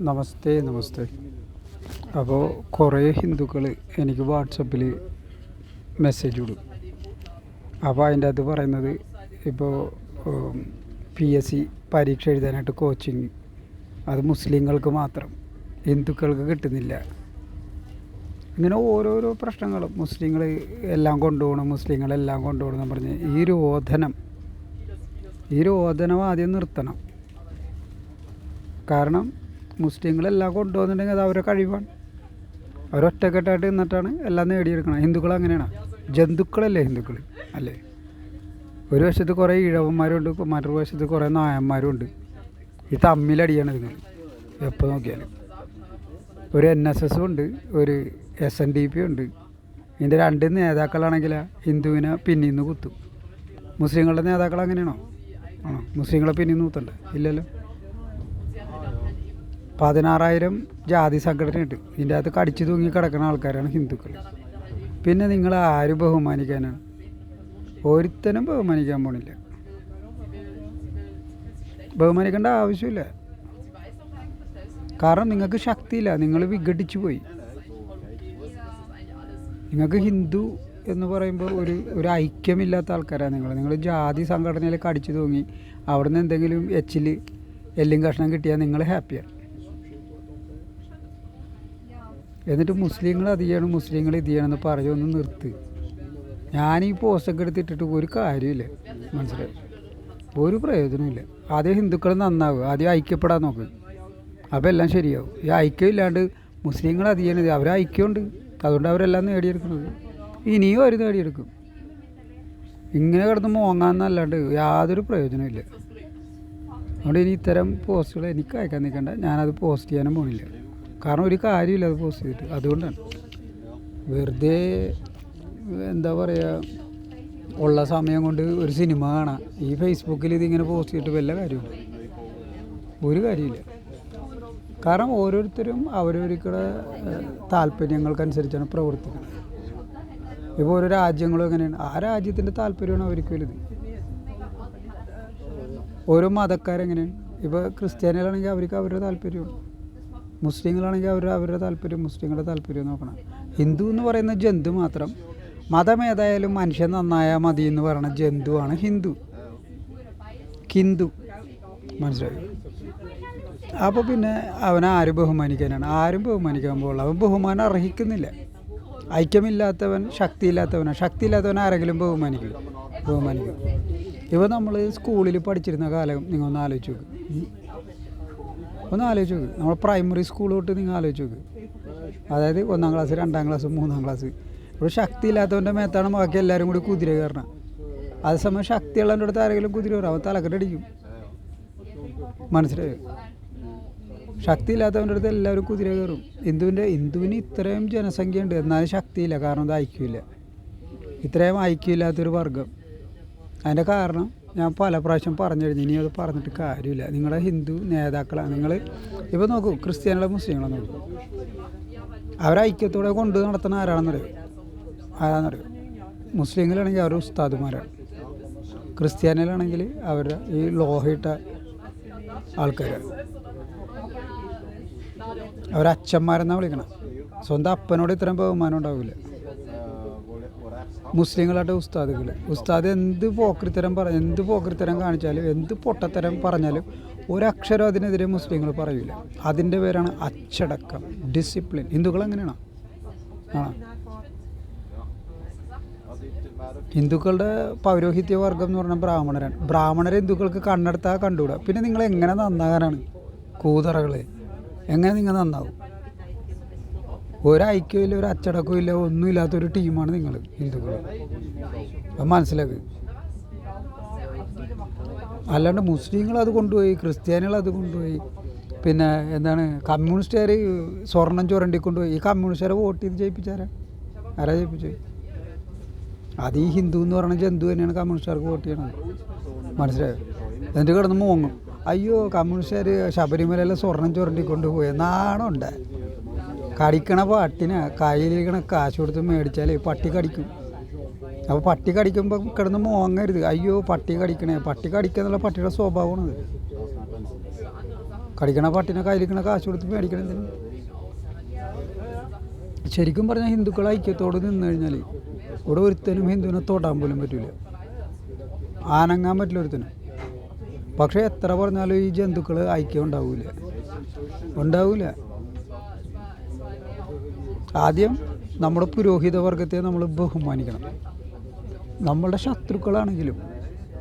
നമസ്തേ നമസ്തേ. അപ്പോൾ കുറേ ഹിന്ദുക്കൾ എനിക്ക് വാട്സപ്പിൽ മെസ്സേജ് ഇടും. അപ്പോൾ അതിന്റെ അകത്ത് പറയുന്നത് ഇപ്പോൾ പി എസ് സി പരീക്ഷ എഴുതാനായിട്ട് കോച്ചിങ് അത് മുസ്ലിങ്ങൾക്ക് മാത്രം. ഹിന്ദുക്കൾക്ക് കിട്ടുന്നില്ല. ഇങ്ങനെ ഓരോരോ പ്രശ്നങ്ങളും. മുസ്ലിങ്ങൾ എല്ലാം കൊണ്ടുപോകണം മുസ്ലിങ്ങളെല്ലാം കൊണ്ടുപോകണം എന്ന് പറഞ്ഞ് ഈ രോധനം. ഈ രോധനം ആദ്യം നിർത്തണം. കാരണം മുസ്ലിങ്ങളെല്ലാം കൊണ്ടുപോകുന്നുണ്ടെങ്കിൽ അത് അവരുടെ കഴിവാണ്. അവരൊറ്റക്കെട്ടായിട്ട് നിന്നിട്ടാണ് എല്ലാം നേടിയെടുക്കണം ഹിന്ദുക്കൾ അങ്ങനെയാണ്. ജന്തുക്കളല്ലേ ഹിന്ദുക്കൾ? അല്ലേ? ഒരു വശത്ത് കുറേ ഇഴവന്മാരുണ്ട് മറ്റൊരു വശത്ത് കുറേ നായന്മാരുണ്ട്. ഈ തമ്മിലടിയാണ് നിങ്ങൾ എപ്പോൾ നോക്കിയാലും. ഒരു എൻ എസ് എസും ഉണ്ട് ഒരു എസ് എൻ ഡി പി ഉണ്ട്. ഇതിന്റെ രണ്ട് നേതാക്കളാണെങ്കിൽ ഹിന്ദുവിനെ പിന്നിൽ നിന്ന് കുത്തും. മുസ്ലിങ്ങളുടെ നേതാക്കൾ അങ്ങനെയാണോ? ആണോ? മുസ്ലിങ്ങളെ പിന്നിൽ നിന്ന് കുത്തണ്ടേ? ഇല്ലല്ലോ. പതിനാറായിരം ജാതി സംഘടനയുണ്ട് ഇതിന്റെ അകത്ത് കടിച്ചു തൂങ്ങി കിടക്കുന്ന ആൾക്കാരാണ് ഹിന്ദുക്കൾ. പിന്നെ നിങ്ങൾ ആര് ബഹുമാനിക്കാനാണ് ഒരുത്തനും ബഹുമാനിക്കാൻ പോണില്ല. ബഹുമാനിക്കേണ്ട ആവശ്യമില്ല. കാരണം നിങ്ങൾക്ക് ശക്തിയില്ല. നിങ്ങൾ വിഘടിച്ചു പോയി. നിങ്ങൾക്ക് ഹിന്ദു എന്ന് പറയുമ്പോൾ ഒരു ഒരു ഐക്യമില്ലാത്ത ആൾക്കാരാണ് നിങ്ങൾ. നിങ്ങൾ ജാതി സംഘടനയിൽ കടിച്ചു തൂങ്ങി അവിടെ നിന്ന് എന്തെങ്കിലും എച്ചിൽ എല്ലും കഷ്ണം കിട്ടിയാൽ നിങ്ങൾ ഹാപ്പിയാണ് എന്നിട്ട് മുസ്ലിങ്ങൾ അത് ചെയ്യണം മുസ്ലിങ്ങൾ ഇത് ചെയ്യണമെന്ന് എന്ന് നിർത്ത്. ഞാൻ ഈ പോസ്റ്റൊക്കെ എടുത്തിട്ടിട്ട് ഒരു കാര്യമില്ല മനസ്സിലായി? ഒരു പ്രയോജനമില്ല ആദ്യം ഹിന്ദുക്കൾ നന്നാവുക ആദ്യം ഐക്യപ്പെടാൻ നോക്ക്. അപ്പോൾ എല്ലാം ശരിയാവും. ഈ ഐക്യം ഇല്ലാണ്ട് മുസ്ലിങ്ങൾ അത് ചെയ്യണത് അവർ ഐക്യമുണ്ട്. അതുകൊണ്ട് അവരെല്ലാം നേടിയെടുക്കുന്നത്. ഇനിയും അവർ നേടിയെടുക്കും. ഇങ്ങനെ കിടന്ന് മോങ്ങാന്നല്ലാണ്ട് യാതൊരു പ്രയോജനമില്ല അതുകൊണ്ട് ഇനി ഇത്തരം പോസ്റ്റുകൾ എനിക്ക് അയക്കാൻ നിൽക്കണ്ട. ഞാനത് പോസ്റ്റ് ചെയ്യാനും പോണില്ല. കാരണം ഒരു കാര്യമില്ല അത് പോസ്റ്റ് ചെയ്തിട്ട്. അതുകൊണ്ടാണ്. വെറുതെ എന്താ പറയുക ഉള്ള സമയം കൊണ്ട് ഒരു സിനിമ കാണാം. ഈ ഫേസ്ബുക്കിൽ ഇതിങ്ങനെ പോസ്റ്റ് ചെയ്തിട്ട് വല്ല കാര്യമില്ല ഒരു കാര്യമില്ല. കാരണം ഓരോരുത്തരും അവരവരുടെ താല്പര്യങ്ങൾക്കനുസരിച്ചാണ് പ്രവർത്തിക്കുന്നത്. ഇപ്പോൾ ഓരോ രാജ്യങ്ങളും എങ്ങനെയാണ്? ആ രാജ്യത്തിന്റെ താല്പര്യമാണ് അവർക്ക് വലുത്. ഓരോ മതക്കാരെങ്ങനെയാണ്? ഇപ്പോൾ ക്രിസ്ത്യാനികളാണെങ്കിൽ അവർക്ക് അവരുടെ താല്പര്യമാണ്. മുസ്ലിങ്ങളാണെങ്കിൽ അവർ അവരുടെ താല്പര്യം മുസ്ലിങ്ങളുടെ താല്പര്യം നോക്കണം. ഹിന്ദു എന്ന് പറയുന്ന ജന്തു മാത്രം. മതം ഏതായാലും മനുഷ്യൻ നന്നായാൽ മതി എന്ന് പറയുന്ന ജന്തുവാണ് ഹിന്ദു. ഹിന്ദു മനസ്സിലായി? അപ്പോൾ പിന്നെ അവനെ ആര് ബഹുമാനിക്കാനാണ്. ആരും ബഹുമാനിക്കാൻ പോകുള്ളൂ അവൻ ബഹുമാനം അർഹിക്കുന്നില്ല. ഐക്യമില്ലാത്തവൻ ശക്തിയില്ലാത്തവനാണ് ശക്തിയില്ലാത്തവൻ ആരെങ്കിലും ബഹുമാനിക്കും. ബഹുമാനിക്കും. ഇപ്പോൾ നമ്മൾ സ്കൂളിൽ പഠിച്ചിരുന്ന കാലം നിങ്ങൾ ഒന്ന് ആലോചിച്ച് നോക്ക്. ഒന്ന് ആലോചിച്ച് നോക്ക്. നമ്മൾ പ്രൈമറി സ്കൂൾ തൊട്ട് നിങ്ങൾ ആലോചിച്ച് നോക്ക്. അതായത് ഒന്നാം ക്ലാസ് രണ്ടാം ക്ലാസ് മൂന്നാം ക്ലാസ് ഇവിടെ ശക്തി ഇല്ലാത്തവന്റെ മേത്താണ് ബാക്കി എല്ലാവരും കൂടി കുതിര കയറണം. അതേസമയം ശക്തിയുള്ളവന്റെ അടുത്ത് ആരെങ്കിലും കുതിര കയറും. അവൻ തലക്കെട്ടടിക്കും മനസ്സിലായോ? ശക്തി ഇല്ലാത്തവന്റെ അടുത്ത് എല്ലാവരും കുതിര കയറും. ഹിന്ദുവിന്റെ ഹിന്ദുവിന് ഇത്രയും ജനസംഖ്യ ഉണ്ട് എന്നാലും ശക്തിയില്ല. കാരണം അത് ഐക്യമില്ല. ഇത്രയും ഐക്യമില്ലാത്തൊരു വർഗം. അതിന്റെ കാരണം ഞാൻ പല പ്രാവശ്യം പറഞ്ഞു കഴിഞ്ഞു ഇനി അത് പറഞ്ഞിട്ട് കാര്യമില്ല. നിങ്ങളുടെ ഹിന്ദു നേതാക്കളാണ്. നിങ്ങൾ ഇപ്പോൾ നോക്കൂ ക്രിസ്ത്യാനികളെ മുസ്ലിങ്ങളെ നോക്കൂ. അവരൈക്യത്തോടെ കൊണ്ട് നടത്തുന്ന ആരാണെന്നറിയോ? ആരാണെന്നറിയോ? മുസ്ലിങ്ങളാണെങ്കിൽ അവർ ഉസ്താദുമാരാണ്. ക്രിസ്ത്യാനികളാണെങ്കിൽ അവരുടെ ഈ ലോഹയിട്ട ആൾക്കാരാണ്. അവരച്ഛന്മാരെന്നാണ് വിളിക്കണം? സ്വന്തം അപ്പനോട് ഇത്രയും ബഹുമാനം ഉണ്ടാവില്ല മുസ്ലിങ്ങളായിട്ട് ഉസ്താദുകൾ ഉസ്താദ് എന്ത് പോക്രിത്തരം പറ എന്ത് പോക്രിത്തരം കാണിച്ചാലും എന്ത് പൊട്ടത്തരം പറഞ്ഞാലും ഒരക്ഷരം അതിനെതിരെ മുസ്ലിങ്ങൾ പറയില്ല അതിന്റെ പേരാണ് അച്ചടക്കം ഡിസിപ്ലിൻ. ഹിന്ദുക്കൾ എങ്ങനെയാണ് ആ ഹിന്ദുക്കളുടെ പൗരോഹിത്യ വർഗം എന്ന് പറഞ്ഞാൽ ബ്രാഹ്മണരാണ്. ബ്രാഹ്മണരെ ഹിന്ദുക്കൾക്ക് കണ്ണെടുത്താൽ കണ്ടുകൂടാ. പിന്നെ നിങ്ങൾ എങ്ങനെ നന്നാകാനാണ്? കൂതറകളെ. എങ്ങനെ നിങ്ങൾ നന്നാവും? ഒരു ഐക്യവും ഇല്ല ഒരു അച്ചടക്കവും ഇല്ല ഒന്നും ഒന്നുമില്ലാത്തൊരു ടീമാണ് നിങ്ങൾ ഹിന്ദുക്കൾ അത് മനസ്സിലാക്കുക അല്ലാണ്ട് മുസ്ലിങ്ങൾ അത് കൊണ്ടുപോയി ക്രിസ്ത്യാനികൾ അത് കൊണ്ടുപോയി പിന്നെ എന്താണ് കമ്മ്യൂണിസ്റ്റുകാർ സ്വർണം ചുരണ്ടി കൊണ്ടുപോയി. ഈ കമ്മ്യൂണിസ്റ്റുകാരെ വോട്ട് ചെയ്ത് ജയിപ്പിച്ചാരാ? ആരാ ജയിപ്പിച്ചു അത് ഈ ഹിന്ദു എന്ന് പറഞ്ഞ ജന്തു തന്നെയാണ് കമ്മ്യൂണിസ്റ്റുകാർക്ക് വോട്ട് ചെയ്യണത്. മനസ്സിലായോ? എന്നിട്ട് കിടന്ന് മോങ്ങും. അയ്യോ കമ്മ്യൂണിസ്റ്റുകാർ ശബരിമലയിലെ സ്വർണം ചുരണ്ടി കൊണ്ടുപോയി നാണുണ്ട് കടിക്കണ പട്ടിനെ കയ്യിലിരിക്കണ കാശ് കൊടുത്ത് മേടിച്ചാൽ പട്ടി കടിക്കും. അപ്പോൾ പട്ടി കടിക്കുമ്പോൾ കിടന്ന് മോങ്ങരുത്. അയ്യോ പട്ടി കടിക്കണേ. പട്ടി കടിക്കുക എന്നുള്ള പട്ടിയുടെ സ്വഭാവമാണത്. കടിക്കണ പട്ടിനെ കയ്യിലിരിക്കണ കാശ് കൊടുത്ത് മേടിക്കണം എന്തിനു? ശരിക്കും പറഞ്ഞാൽ ഹിന്ദുക്കൾ ഐക്യത്തോട് നിന്ന് കഴിഞ്ഞാൽ ഇവിടെ ഒരുത്തനും ഹിന്ദുവിനെ തൊടാൻ പോലും പറ്റില്ല ആനങ്ങാൻ പറ്റില്ല ഒരുത്തനും. പക്ഷേ എത്ര പറഞ്ഞാലും ഈ ജന്തുക്കൾ ഐക്യം ഉണ്ടാവില്ല ഉണ്ടാവില്ല ആദ്യം നമ്മുടെ പുരോഹിത വർഗത്തെ നമ്മൾ ബഹുമാനിക്കണം. നമ്മളുടെ ശത്രുക്കളാണെങ്കിലും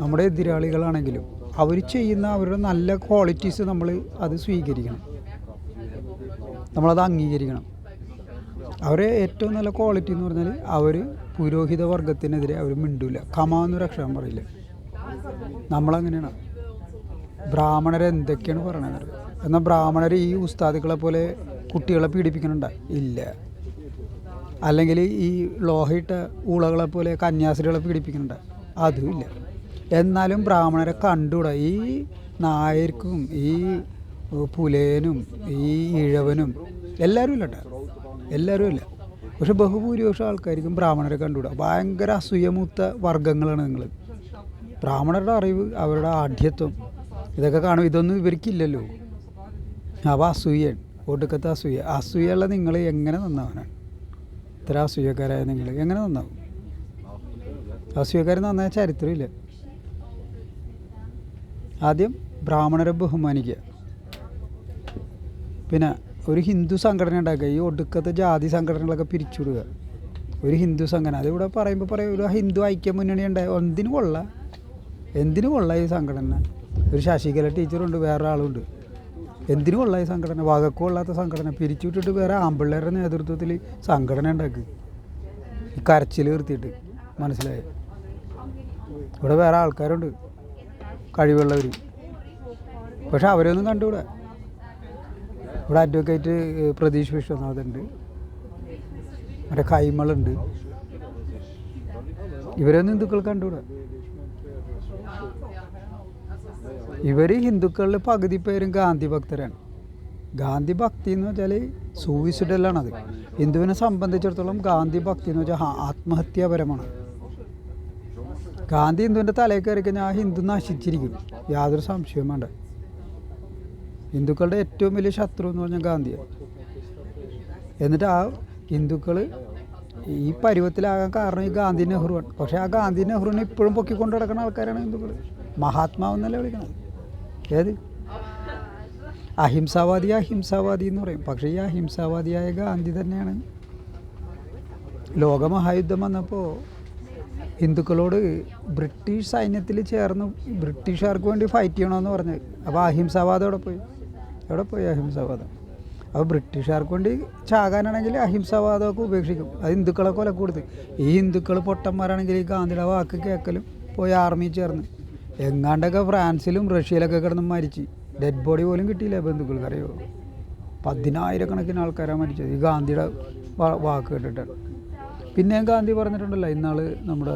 നമ്മുടെ എതിരാളികളാണെങ്കിലും അവർ ചെയ്യുന്ന അവരുടെ നല്ല ക്വാളിറ്റീസ് നമ്മൾ അത് സ്വീകരിക്കണം. നമ്മളത് അംഗീകരിക്കണം. അവരെ ഏറ്റവും നല്ല ക്വാളിറ്റി എന്ന് പറഞ്ഞാൽ അവർ പുരോഹിത വർഗത്തിനെതിരെ അവർ മിണ്ടൂല. കമാന്നൊരു അക്ഷരം പറയില്ല? നമ്മളങ്ങനെയാണ്. ബ്രാഹ്മണരെ എന്തൊക്കെയാണ് പറയണത്? എന്നാൽ ബ്രാഹ്മണർ ഈ ഉസ്താദുക്കളെ പോലെ കുട്ടികളെ പീഡിപ്പിക്കണുണ്ട? ഇല്ല. അല്ലെങ്കിൽ ഈ ലോഹയിട്ട ഊളകളെ പോലെ കന്യാസ്ത്രീകളെ പീഡിപ്പിക്കുന്നുണ്ട്. അതുമില്ല. എന്നാലും ബ്രാഹ്മണരെ കണ്ടുകൂടാ. ഈ നായർക്കും ഈ പുലേനും ഈ ഇഴവനും എല്ലാവരും ഇല്ല കേട്ടോ. എല്ലാവരും ഇല്ല. പക്ഷെ ബഹുഭൂരിപക്ഷം ആൾക്കാർക്കും ബ്രാഹ്മണരെ കണ്ടുകൂടാ. ഭയങ്കര അസൂയമൂത്ത വർഗങ്ങളാണ് നിങ്ങൾ ബ്രാഹ്മണരുടെ അറിവ് അവരുടെ ആഢ്യത്വം ഇതൊക്കെ കാണും ഇതൊന്നും ഇവർക്കില്ലല്ലോ. അപ്പോൾ അസൂയൻ ഒടുക്കത്തെ അസൂയ. അസൂയുള്ള നിങ്ങൾ എങ്ങനെ നന്നാവാനാണ് ഇത്ര അസൂയക്കാരായ നിങ്ങൾ. എങ്ങനെ നന്നാവും? അസൂയക്കാർ നന്നായ ചരിത്രമില്ല. ആദ്യം ബ്രാഹ്മണരെ ബഹുമാനിക്കുക. പിന്നെ ഒരു ഹിന്ദു സംഘടന ഉണ്ടാക്കുക. ഈ ഒടുക്കത്തെ ജാതി സംഘടനകളൊക്കെ പിരിച്ചുവിടുക. ഒരു ഹിന്ദു സംഘടന. അതിവിടെ പറയുമ്പോൾ പറയും ഒരു ഹിന്ദു ഐക്യ മുന്നണി ഉണ്ടായി എന്തിനു കൊള്ള? എന്തിനു കൊള്ള ഈ സംഘടന? ഒരു ശശികല ടീച്ചറുണ്ട് വേറെ എന്തിനു ഈ സംഘടന? വകക്കും കൊള്ളാത്ത സംഘടന. പിരിച്ചുവിട്ടിട്ട് വേറെ ആമ്പിള്ളേരുടെ നേതൃത്വത്തിൽ സംഘടന ഉണ്ടാക്കി. ഈ കരച്ചിൽ നിർത്തിയിട്ട്. മനസ്സിലായി? ഇവിടെ വേറെ ആൾക്കാരുണ്ട്. കഴിവുള്ളവർ പക്ഷെ അവരൊന്നും കണ്ടുകൂടെ. ഇവിടെ അഡ്വക്കേറ്റ് പ്രതീഷ് വിശ്വനാഥുണ്ട്. മറ്റേ കൈമളുണ്ട്. ഇവരൊന്നും ഹിന്ദുക്കൾ കണ്ടുകൂടാ. ഇവർ ഹിന്ദുക്കളിൽ പകുതി പേരും ഗാന്ധി ഭക്തരാണ്. ഗാന്ധി ഭക്തി എന്ന് വെച്ചാൽ സൂയിസിഡലാണത് ഹിന്ദുവിനെ സംബന്ധിച്ചിടത്തോളം ഗാന്ധി ഭക്തി എന്ന് വെച്ചാൽ ആത്മഹത്യാപരമാണ്. ഗാന്ധി ഹിന്ദുവിന്റെ തലയിൽ കയറി കഴിഞ്ഞാൽ ആ ഹിന്ദു നശിച്ചിരിക്കും. യാതൊരു സംശയവും വേണ്ട. ഹിന്ദുക്കളുടെ ഏറ്റവും വലിയ ശത്രു എന്ന് പറഞ്ഞാൽ ഗാന്ധിയാണ് എന്നിട്ട് ആ ഹിന്ദുക്കൾ ഈ പരുവത്തിലാകാൻ കാരണം ഈ ഗാന്ധി നെഹ്റുവാണ്. പക്ഷേ ആ ഗാന്ധി നെഹ്റുവിനെ ഇപ്പോഴും പൊക്കിക്കൊണ്ട് നടക്കുന്ന ആൾക്കാരാണ് ഹിന്ദുക്കൾ മഹാത്മാവെന്നല്ലേ വിളിക്കണത്. ഏത്? അഹിംസാവാദി അഹിംസാവാദി എന്ന് പറയും. പക്ഷേ ഈ അഹിംസാവാദിയായ ഗാന്ധി തന്നെയാണ്. ലോകമഹായുദ്ധം വന്നപ്പോൾ ഹിന്ദുക്കളോട് ബ്രിട്ടീഷ് സൈന്യത്തിൽ ചേർന്ന് ബ്രിട്ടീഷുകാർക്ക് വേണ്ടി ഫൈറ്റ് ചെയ്യണമെന്ന് പറഞ്ഞത് അപ്പോൾ അഹിംസാവാദം എവിടെ പോയി? എവിടെ പോയി അഹിംസാവാദം? അപ്പോൾ ബ്രിട്ടീഷുകാർക്ക് വേണ്ടി ചാകാനാണെങ്കിൽ അഹിംസാവാദമൊക്കെ ഉപേക്ഷിക്കും. അത് ഹിന്ദുക്കളെ കൊല ഈ ഹിന്ദുക്കൾ പൊട്ടന്മാരാണെങ്കിൽ ഈ ഗാന്ധിയുടെ വാക്ക് കേൾക്കലും പോയി ആർമിയിൽ ചേർന്ന്. എങ്ങാണ്ടൊക്കെ ഫ്രാൻസിലും റഷ്യയിലൊക്കെ കിടന്ന് മരിച്ചു. ഡെഡ് ബോഡി പോലും കിട്ടിയില്ല ബന്ധുക്കൾക്ക് അറിയോ? പതിനായിരക്കണക്കിന് ആൾക്കാരാണ് മരിച്ചത്. ഈ ഗാന്ധിയുടെ വാക്ക് കേട്ടിട്ടാണ് പിന്നെയും ഗാന്ധി പറഞ്ഞിട്ടുണ്ടല്ലോ ഇന്നാൾ നമ്മുടെ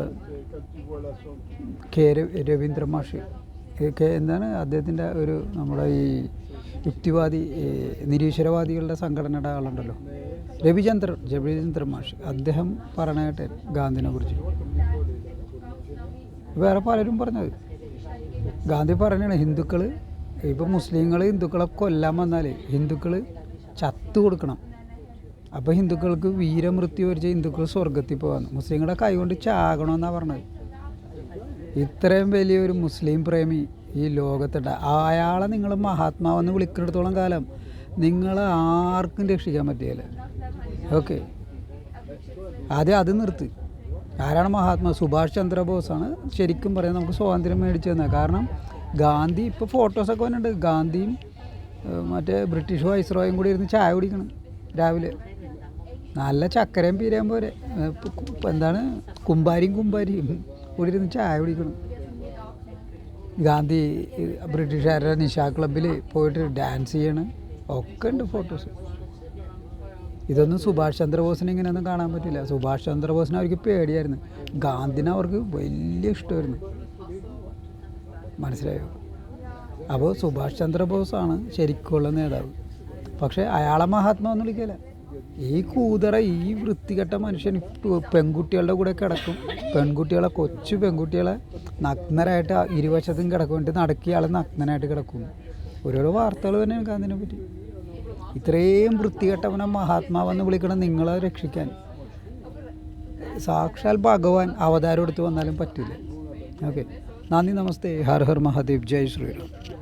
കെ രവീന്ദ്ര മാഷ് കെ എന്താണ് അദ്ദേഹത്തിന്റെ ഒരു നമ്മുടെ ഈ യുക്തിവാദി നിരീശ്വരവാദികളുടെ സംഘടനയുടെ ആളുണ്ടല്ലോ. രവിചന്ദ്രൻ രവിചന്ദ്ര മാഷ്. അദ്ദേഹം പറഞ്ഞ കേട്ടെ ഗാന്ധിനെ കുറിച്ച്. വേറെ പലരും പറഞ്ഞത്. ഗാന്ധി പറഞ്ഞാണ് ഹിന്ദുക്കൾ ഇപ്പോൾ മുസ്ലിങ്ങൾ ഹിന്ദുക്കളെ കൊല്ലാൻ വന്നാൽ ഹിന്ദുക്കൾ ചത്തു കൊടുക്കണം. അപ്പോൾ ഹിന്ദുക്കൾക്ക് വീരമൃത്യു വരിച്ച ഹിന്ദുക്കൾ സ്വർഗത്തിൽ പോകാന്ന് മുസ്ലിങ്ങളുടെ കൈകൊണ്ട് ചാകണമെന്നാണ് പറഞ്ഞത്. ഇത്രയും വലിയൊരു മുസ്ലിം പ്രേമി ഈ ലോകത്തുണ്ട്. അയാളെ നിങ്ങൾ മഹാത്മാവെന്ന് വിളിക്കുന്നിടത്തോളം കാലം നിങ്ങളെ ആർക്കും രക്ഷിക്കാൻ പറ്റിയല്ല ഓക്കെ. ആദ്യം അത് നിർത്ത്. ആരാണ് മഹാത്മാ സുഭാഷ് ചന്ദ്രബോസാണ് ശരിക്കും പറയാൻ നമുക്ക് സ്വാതന്ത്ര്യം മേടിച്ചു തന്നത്. കാരണം ഗാന്ധി ഇപ്പോൾ ഫോട്ടോസൊക്കെ വന്നിട്ടുണ്ട്. ഗാന്ധിയും മറ്റേ ബ്രിട്ടീഷ് വൈസ്രോയും കൂടി ഇരുന്ന് ചായ കുടിക്കണം രാവിലെ. നല്ല ചക്കരയും പീരയും പോരെ. എന്താണ്? കുമ്പാരിയും കുമ്പാരിയും കൂടി ഇരുന്ന് ചായ കുടിക്കണം. ഗാന്ധി ബ്രിട്ടീഷുകാരുടെ നിഷാ ക്ലബ്ബിൽ പോയിട്ട് ഡാൻസ് ചെയ്യണം. ഒക്കെ ഉണ്ട് ഫോട്ടോസ് ഇതൊന്നും സുഭാഷ് ചന്ദ്രബോസിനെ ഇങ്ങനെയൊന്നും കാണാൻ പറ്റില്ല. സുഭാഷ് ചന്ദ്രബോസിനെ അവർക്ക് പേടിയായിരുന്നു. ഗാന്ധിനെ അവർക്ക് വലിയ ഇഷ്ടമായിരുന്നു. മനസ്സിലായോ? അപ്പോൾ സുഭാഷ് ചന്ദ്രബോസാണ് ശരിക്കുള്ള നേതാവ്. പക്ഷേ അയാളെ മഹാത്മാ എന്ന് വിളിക്കില്ല? ഈ കൂതറ ഈ വൃത്തികെട്ട മനുഷ്യൻ പെൺകുട്ടികളുടെ കൂടെ കിടക്കും. പെൺകുട്ടികളെ കൊച്ചു പെൺകുട്ടികളെ നഗ്നരായിട്ട് ഇരുവശത്തും കിടക്കും. എന്നിട്ട് നടക്കിയ ആൾ നഗ്നനായിട്ട് കിടക്കും. ഓരോരോ വാർത്തകൾ തന്നെ ഗാന്ധിനെ പറ്റി. ഇത്രയും വൃത്തികെട്ടവനെ മഹാത്മാവെന്ന് വിളിക്കണം നിങ്ങളെ രക്ഷിക്കാൻ. സാക്ഷാൽ ഭഗവാൻ അവതാരം എടുത്ത് വന്നാലും പറ്റില്ല. ഓക്കെ. നന്ദി നമസ്തേ. ഹർ ഹർ മഹാദേവ്. ജയ് ശ്രീറാം.